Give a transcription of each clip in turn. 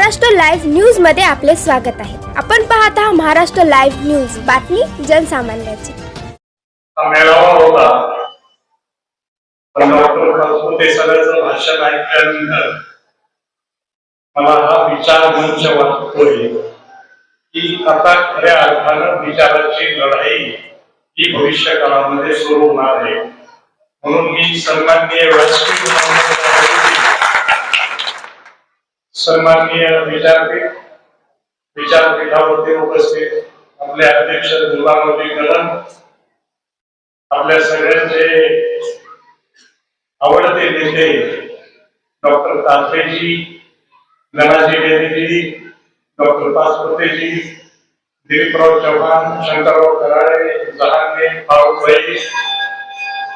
Maharashtra live न्यूजमध्ये आपले स्वागत आहे. आपण पाहत आहात महाराष्ट्र लाईव्ह न्यूज. बातमी जनसामान्याची. मेळावा होता पण डॉक्टर पासपोते सगळ्याचं भाषण ऐकल्यानंतर मला हा विचार मंच वाटतोय की आता खऱ्या अर्थानं विचाराची लढाई ही भविष्य काळामध्ये सुरू होणार आहे. म्हणून मी सन्माननीय राष्ट्रीय सन्माननीय विचारपीठ विचारपीठावरती उपस्थित, आपले अध्यक्ष गुलामजी कदम, आपल्या सगळ्यांचे आवडते नेते, डॉक्टर तांबेजी गणाजी बेदेजी डॉक्टर पाचपुतेजी, दिलीपराव चव्हाण, शंकरराव कराळे जहांगे फारुख भाई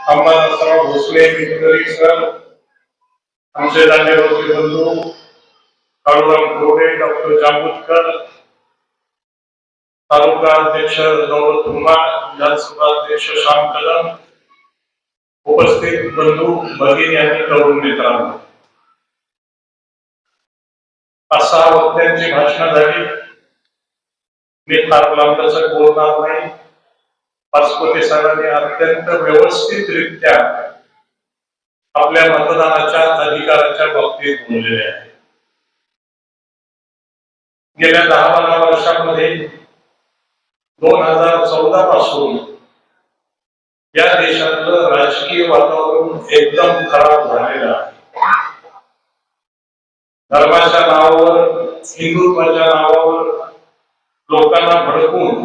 अंबादासराव भोसले मित्ररी सर, आमचे जाणेगावचे बंधू काळूराम गोरे डॉक्टर जांबुटकर तालुका अध्यक्ष दौलत कुमार विधानसभा अध्यक्ष श्याम कदम उपस्थित बंधू भगिनी आणि तरुण मित्रांनो. पाच सहा वक्त्यांची भाषणं झाली. मी फार लांबचं बोलणार नाही. पाचपोते सरांनी अत्यंत व्यवस्थितरित्या आपल्या मतदानाच्या अधिकाराच्या बाबतीत बोललेले आहे. गेल्या दहा बारा वर्षामध्ये दोन हजार चौदा पासून या देशातलं राजकीय वातावरण एकदम खराब झालेलं आहे. धर्माच्या नावावर हिंदुत्वाच्या नावावर लोकांना भडकून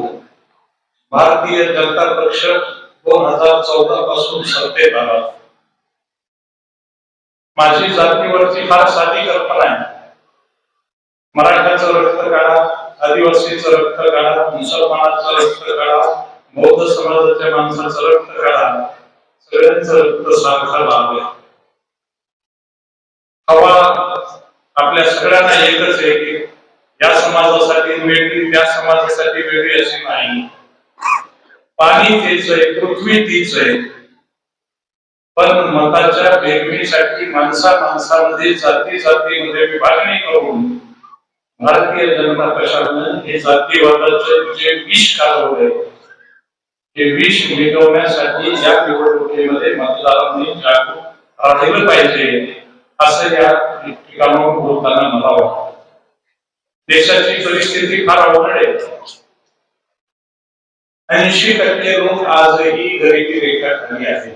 भारतीय जनता पक्ष दोन हजार चौदा पासून सत्तेत आला. माझी जातीवरची फार साधी कल्पना आहे. मराठ्याचं रक्त काढा आदिवासीचं रक्त काढा मुसलमानाचं रक्त काढा बौद्ध समाजाच्या माणसाचं रक्त काढा. सगळ्यांचं रक्त सारखं लावलंय हवा आपल्या सगळ्यांना एकच आहे की या समाजासाठी वेगळी त्या समाजासाठी वेगळी अशी नाही. पाणी तेच आहे पृथ्वी तीच आहे. पण मताच्या वेगळीसाठी माणसा माणसामध्ये जाती जातीमध्ये विभागणी करून भारतीय जनता पक्षानं हे जातीवादाचं जे विष कालवलंय हे विष मिटवण्यासाठी या निवडणुकीमध्ये मतदारांनी जागरूक राहिलं पाहिजे असं या ठिकाणाहून बोलताना मला वाटतं देशाची परिस्थिती फार अवघड आहे ऐंशी टक्के लोक आजही गरिबी रेखाखाली आहेत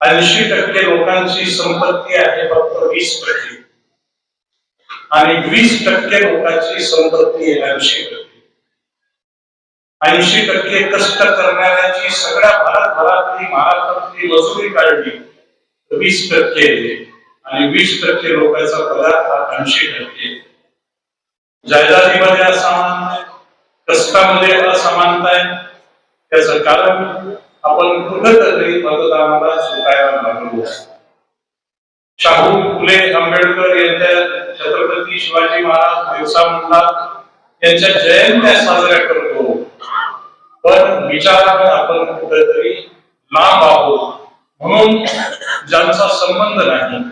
ऐंशी टक्के लोकांची संपत्ती आहे फक्त वीस टक्के आणि वीस टक्के लोकांची संपत्ती आहे ऐंशी टक्के. ऐंशी टक्के कष्ट करणाऱ्याची सगळ्या भारतभरातली महाराष्ट्रातली मजुरी काढली वीस टक्के आणि वीस टक्के लोकांचा पगार हा ऐंशी टक्के जाहिरातीमध्ये असमान आहे कष्टामध्ये असमानता आहे. त्याचं कारण आपण कुठंतरी मतदानाला चुकायला लागलो शाहू फुले आंबेडकर यांच्या छत्रपती शिवाजी महाराज बिरसा मुंडा यांच्या जयंत्या साजऱ्या करतो. पण विचार आपण कुठेतरी लांब आहोत. म्हणून ज्यांचा संबंध नाही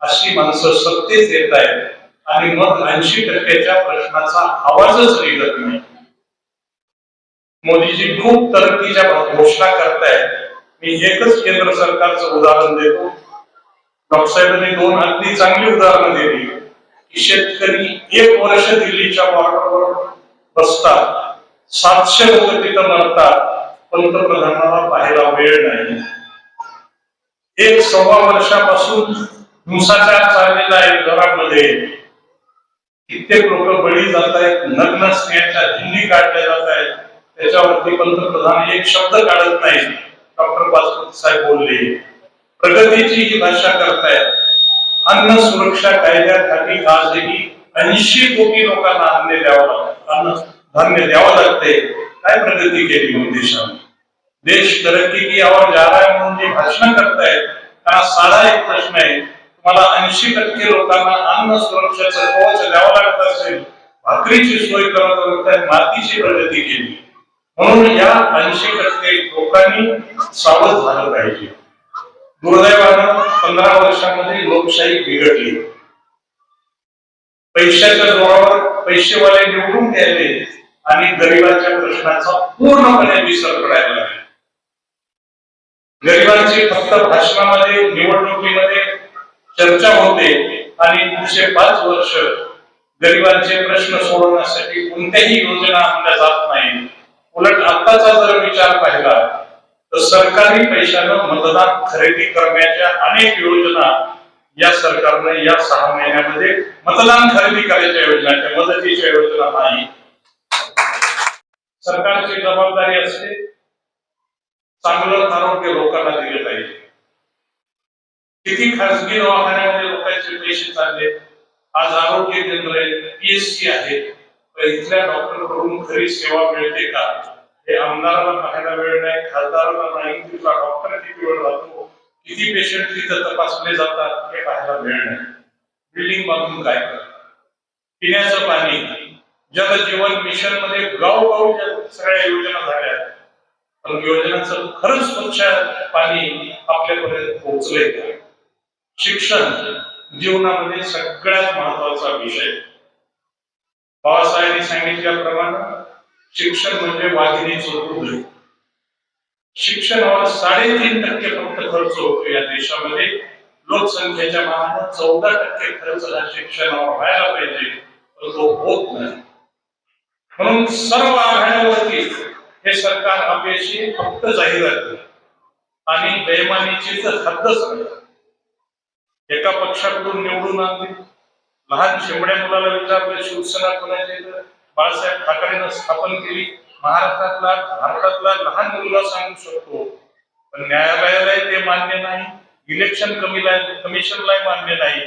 अशी माणसं सत्तेत येत आहेत आणि मग ऐंशी टक्क्याच्या प्रश्नाचा आवाजच निघत नाही. मोदीजी खूप तरक्कीच्या घोषणा करतायत. मी एकच केंद्र सरकारचं उदाहरण देतो. डॉक्टरसाहेबांनी दोन अगदी चांगली उदाहरणं दिली. की शेतकरी एक वर्ष दिल्लीच्या बॉर्डरवर बसतात सातशे लोक तिथं मरतात पंतप्रधानाला पाहायला वेळ नाही. एक सव्वा वर्षापासून हिंसाचार चाललेला आहे घरामध्ये. कित्येक लोक बळी जात आहेत नग्न स्त्रियांच्या हिंदी काढल्या जात आहेत. त्याच्यावरती पंतप्रधान एक शब्द काढत नाही डॉक्टर पासपोर्ट साहेब बोलले. प्रगतीची ही भाषा करतायत अन्न सुरक्षा कायद्याखाली आजही ऐंशी कोटी लोकांना अन्न द्यावं लागतं. अन्न धान्य द्यावं लागते काय प्रगती केली मग देशाने? देश तरक्की की और जा रहा है म्हणून जे भाषण करतायत त्यांना साधा एक प्रश्न आहे. तुम्हाला ऐंशी टक्के लोकांना अन्न सुरक्षेचं कवच द्यावं लागत असेल भाकरीची सोय करत लागत मातीची प्रगती केली. म्हणून या ऐंशी टक्के लोकांनी सावध झालं पाहिजे. दुर्दैवानं पंधरा वर्षामध्ये लोकशाही बिघडली. पैशाच्या जोरावर पैसेवाले निवडून गेले आणि गरिबांच्या प्रश्नाचा पूर्णपणे विसर पडायला लागला. गरिबांची फक्त भाषणामध्ये निवडणुकीमध्ये चर्चा होते आणि पुढचे पाच वर्ष गरिबांचे प्रश्न सोडवण्यासाठी कोणत्याही योजना आणल्या जात नाही उलट आताचा जर विचार पाहिला तर सरकारी पैशानं मतदान खरेदी करण्याच्या अनेक योजना या सरकारने या सहा महिन्यामध्ये मतदान खरेदी करायच्या योजना मदतीच्या योजना नाही. सरकारची जबाबदारी असते. चांगलं आरोग्य लोकांना दिले पाहिजे. किती खासगी दवाखान्यामध्ये लोकांचे पैसे चालले. आज आरोग्य केंद्र आहे पीएससी आहे. तर इथल्या डॉक्टरकडून खरी सेवा मिळते का? हे आमदाराला पाहायला वेळ नाही खासदाराला नाही. किंवा डॉक्टर किती वेळ राहतो. किती पेशंट तिथं तपासले जातात हे पाहायला वेळ नाही. बिल्डिंग बांधून काय करतात पिण्याचं पाणी जल जीवन मिशनमध्ये गावोगावच्या सगळ्या योजना झाल्या. पण योजनांचं खरंच स्वच्छ पाणी आपल्यापर्यंत पोहोचले का? शिक्षण जीवनामध्ये सगळ्यात महत्त्वाचा विषय. बाबासाहेबांनी सांगितल्याप्रमाणे शिक्षण म्हणजे वाघिणीचं दूध शिक्षणावर साडेतीन टक्के फक्त खर्च होतो या देशामध्ये. लोकसंख्येच्या मानानं चौदा टक्के खर्च हा शिक्षणावर व्हायला पाहिजे पण तो होत नाही. म्हणून सर्व आघाड्यावरती हे सरकार अपयशी फक्त जाहिरात आणि बेमानीची तर हद्दच नाही. एका पक्षाकडून निवडून आणली. लहान शेंबड्या मुलाला विचारलं शिवसेना कोणाची? तर बाळासाहेब ठाकरेनं स्थापन केली. महाराष्ट्रातला भारतातला लहान मुलगा सांगू शकतो. पण न्यायालयालाही ते मान्य नाही. इलेक्शन कमीला कमिशनलाही मान्य नाही.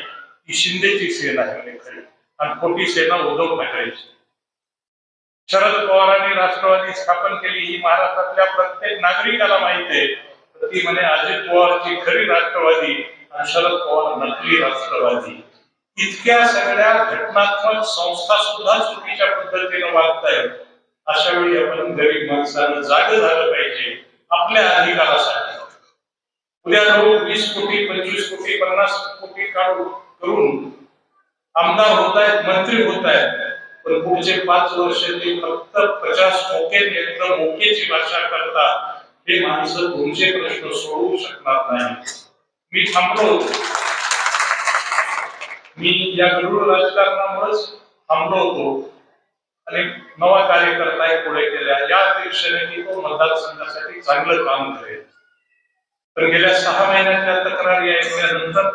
ही शिंदेची सेना आहे म्हणे खरी आणि खोटी सेना उद्धव ठाकरेची. शरद पवारांनी राष्ट्रवादी स्थापन केली. ही महाराष्ट्रातल्या प्रत्येक नागरिकाला माहीत आहे. ती म्हणे अजित पवारची खरी राष्ट्रवादी आणि शरद पवार नकली राष्ट्रवादी. इतक्या सगळ्या घटनात्मक संस्था सुद्धा चुकीच्या पद्धतीने वागतायत. अशा वेळी आपण गरीब माणसानं जाग झालं पाहिजे आपल्या अधिकारासाठी. उद्या लोक वीस कोटी पंचवीस कोटी पन्नास कोटी काढून करून आमदार होत आहेत मंत्री होत आहेत पण पुढचे पाच वर्ष ते फक्त पचास टोके एकदम मोकेची भाषा करतात. हे माणसं तुमचे प्रश्न सोडवू शकणार नाही मी थांबलो. मी या गरुड राजकारणामुळेच थांबलो होतो. आणि नवा कार्यकर्ता एक पुढे केल्या या अपेक्षेने तो मतदारसंघासाठी चांगलं काम करेल. तर गेल्या सहा महिन्याच्या तक्रारी ऐकल्यानंतर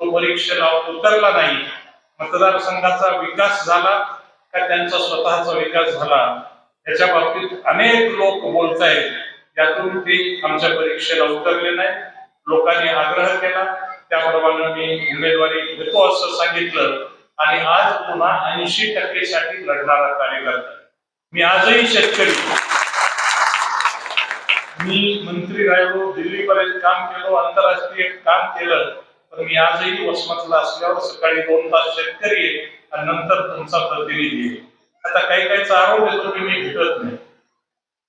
तो परीक्षेला उतरला नाही. मतदारसंघाचा विकास झाला का त्यांचा स्वतःचा विकास झाला? याच्या बाबतीत अनेक लोक बोलतायत. यातून ते आमच्या परीक्षेला उतरले नाही लोकांनी आग्रह केला. त्याप्रमाणे मी उमेदवारी घेतो असं सांगितलं आणि आज पुन्हा ऐंशी टक्केसाठी लढणारा कार्यकर्ता मी आजही शेतकरी. मी मंत्री राहिलो दिल्लीपर्यंत काम केलो आंतरराष्ट्रीय काम केलं पण मी आजही वसमतला असल्यावर सकाळी दोन तास शेतकरी आहे आणि नंतर तुमचा प्रतिनिधी आहे. आता काही काहीचा आरोप येतो की मी भेटत नाही.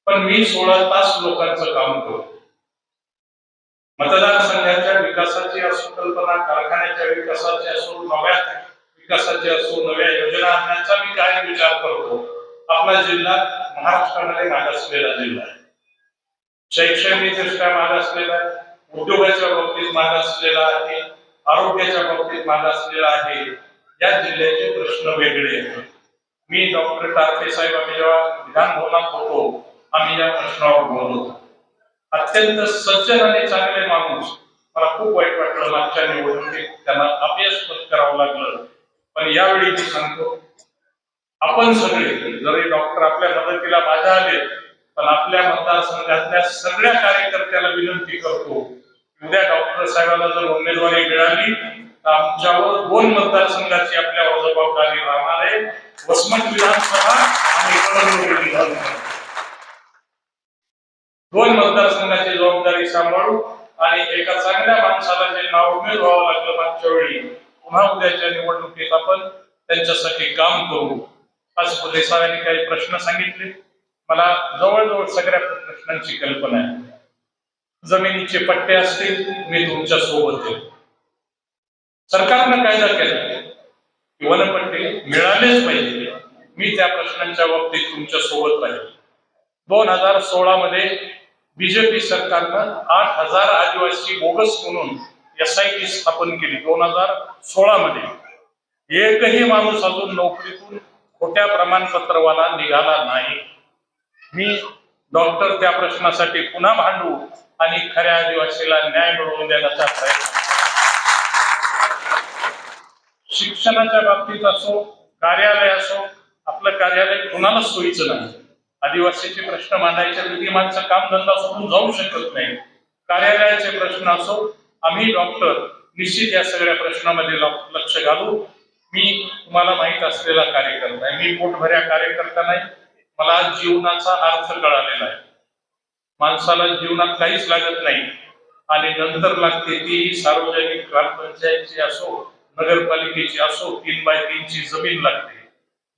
पण मी सोळा तास लोकांचं काम करतो. मतदारसंघाच्या विकासाची असो कल्पना कारखान्याच्या विकासाची असो नव्या विकासाची असो नव्या योजना आणण्याचा मी काय विचार करतो? आपला जिल्हा महाराष्ट्रामध्ये मागासलेला जिल्हा आहे. शैक्षणिक दृष्ट्या मागासलेला आहे. उद्योगाच्या बाबतीत मागासलेला आहे. आरोग्याच्या बाबतीत मागासलेला आहे. या जिल्ह्याचे प्रश्न वेगळे आहेत. मी डॉक्टर टारके साहेब आम्ही जेव्हा विधान भवनात होतो आम्ही या प्रश्नावर बोलत होतो. अत्यंत सज्जन आणि चांगले माणूस. मला खूप वाईट वाटलं मागच्या निवडणुकीत. त्यांना अपयश पत्करावं लागलं. पण यावेळी मी सांगतो आपण सगळे जरी डॉक्टर आपल्या मदतीला माझ्या आले पण आपल्या मतदारसंघातल्या सगळ्या कार्यकर्त्याला विनंती करतो उद्या डॉक्टर साहेबांना जर उमेदवारी मिळाली तर आमच्यावर दोन मतदारसंघाची आपल्यावर जबाबदारी राहणार आहे. वसमत विधानसभा आणि विधानसभा. दोन मतदारसंघाची जबाबदारी सांभाळू आणि एका चांगल्या माणसाला जे नाव उमेद व्हावं लागलं मागच्या वेळी पुन्हा उद्याच्या निवडणुकीत आपण त्यांच्यासाठी काम करू. आज देसाव्यांनी काही प्रश्न सांगितले. मला जवळजवळ सगळ्या प्रश्नांची कल्पना आहे. जमिनीचे पट्टे असतील मी तुमच्यासोबत आहे सरकारनं कायदा केला. की वनपट्टे मिळालेच पाहिजे. मी त्या प्रश्नांच्या बाबतीत तुमच्यासोबत राहील दोन हजार सोळा मध्ये बीजेपी सरकारनं आठ हजार आदिवासी बोगस म्हणून एस आय टी स्थापन केली दोन हजार सोळा मध्ये एकही माणूस अजून नोकरीतून खोट्या प्रमाणपत्रवाला निघाला नाही. मी डॉक्टर त्या प्रश्नासाठी पुन्हा भांडू आणि खऱ्या आदिवासीला न्याय मिळवून देण्याचा प्रयत्न शिक्षणाच्या बाबतीत असो कार्यालय असो आपलं कार्यालय कुणालाच सोयीचं नाही. आदिवासीचे प्रश्न मांडायच्या वेळी काम धंदा सोडून जाऊ शकत नाही. कार्यालयाचे प्रश्न असो आम्ही डॉक्टर निश्चित या सगळ्या प्रश्नामध्ये लक्ष घालू. मी तुम्हाला माहीत असलेला कार्यकर्ता आहे. मी पोटभऱ्या कार्यकर्ता नाही. मला जीवनाचा अर्थ कळालेला आहे. माणसाला जीवनात काहीच लागत नाही. आणि नंतर लागते ती सार्वजनिक ग्रामपंचायतची असो नगरपालिकेची असो तीन बाय तीनची जमीन लागते.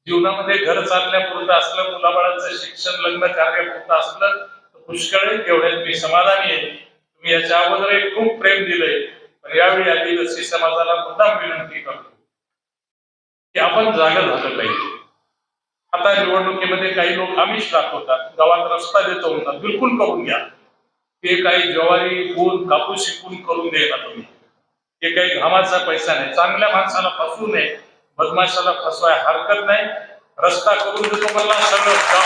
जीवनामध्ये घर चालण्यापुरतं असलं मुलाबाळाचं शिक्षण लग्न कार्यापुरतं असलं तर पुष्कळ एवढ्यात मी समाधानी आहे. तुम्ही याच्या अगोदर खूप प्रेम दिलंय. पण यावेळी आदिवासी समाजाला पुन्हा विनंती करतो की आपण जागा झालं पाहिजे. आता निवडणुकीमध्ये काही लोक आमिष दाखवतात गावात रस्ता देतो म्हणतात बिलकुल करून घ्या. ते काही ज्वारी ऊन कापूस शिकून करून देणार तुम्ही. ते काही घामाचा पैसा नाही चांगल्या माणसाला फसवू नये. बदमाशाला फसवाय हरकत नाही. रस्ता करून देतो मला सगळं गाव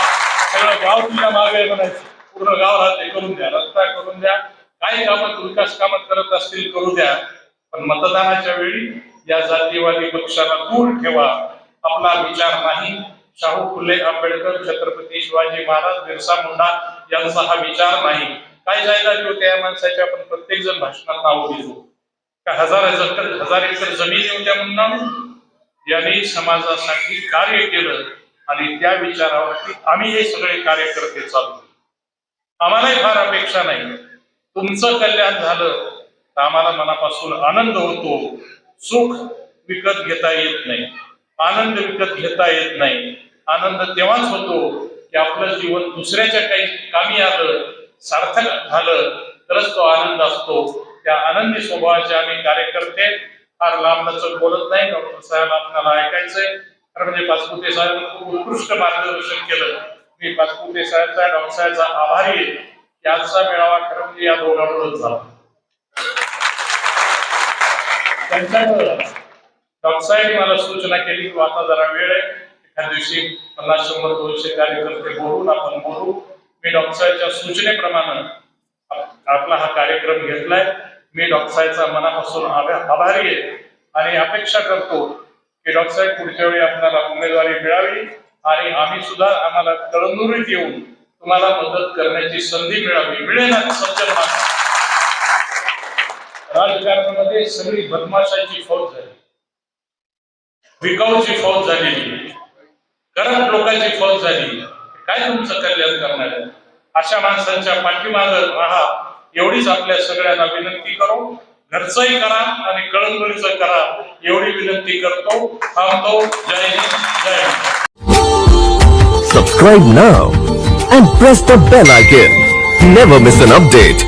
सगळं गाव तुझ्या मागे म्हणायचं. पूर्ण गाव राहते करून द्या. रस्ता करून द्या. काही कामात विकास कामात करत असतील करू द्या. पण मतदानाच्या वेळी या जातीवादी पक्षाला दूर ठेवा. आपला विचार नाही. शाहू फुले आंबेडकर छत्रपती शिवाजी महाराज बिरसा मुंडा यांचा हा विचार नाही. काय जायदादी होत्या या माणसाच्या? आपण प्रत्येक जण भाषणात नाव दिलो का हजार एकर हजार एकर जमीन होत्या म्हणून यांनी समाजासाठी कार्य केलं आणि त्या विचारावरती आम्ही हे सगळे कार्यकर्ते चालू आम्हालाही फार अपेक्षा नाही. तुमचं कल्याण झालं तर आम्हाला मनापासून आनंद होतो. सुख विकत घेता येत नाही. आनंद विकत घेता येत नाही. आनंद तेव्हाच होतो की आपलं जीवन दुसऱ्याच्या काही कामी आलं सार्थक झालं तरच तो आनंद असतो. त्या आनंदी स्वभावाचे आम्ही कार्यकर्ते फार लांबलचक बोलत नाही. डॉक्टर साहेब आपल्याला ऐकायचंय. खरं म्हणजे पाचपुते साहेब खूप उत्कृष्ट मार्गदर्शन केलं. मी पाचपुते साहेबचा डॉक्टर साहेबचा आभारी आहे. की आजचा मेळावा खरं म्हणजे या दोघांमुळेच झाला. त्यांच्यामुळं डॉक्टर साहेब मला सूचना केली की आता जरा वेळ आहे. एखाद्या दिवशी पन्नास शंभर दोनशे कार्यकर्ते बोलून आपण बोलू. मी डॉक्टर साहेबच्या सूचनेप्रमाणे आपला हा कार्यक्रम घेतलाय. मी डॉक्टर साहेबचा मनापासून आभारी आहे. आणि अपेक्षा करतो की डॉक्टर साहेब पुढच्या वेळी आपल्याला उमेदवारी मिळावी आणि आम्ही सुद्धा आम्हाला कळमनुरीत येऊन तुम्हाला मदत करण्याची संधी मिळावी. मिळेल सज्जन राजकारणामध्ये सगळी बदमाशाची फौज झाली. विकाऊची फौज झालेली. करप्ट लोकांची फौज झाली. काय तुमचं कल्याण करणार अशा माणसांच्या पाठीमाग राहा. एवढीच आपल्या सगळ्यांना विनंती करू. घरचंही करा आणि कळंगळीचं करा एवढी विनंती करतो. थांबतो. जय जय subscribe now and press the bell icon never miss an update.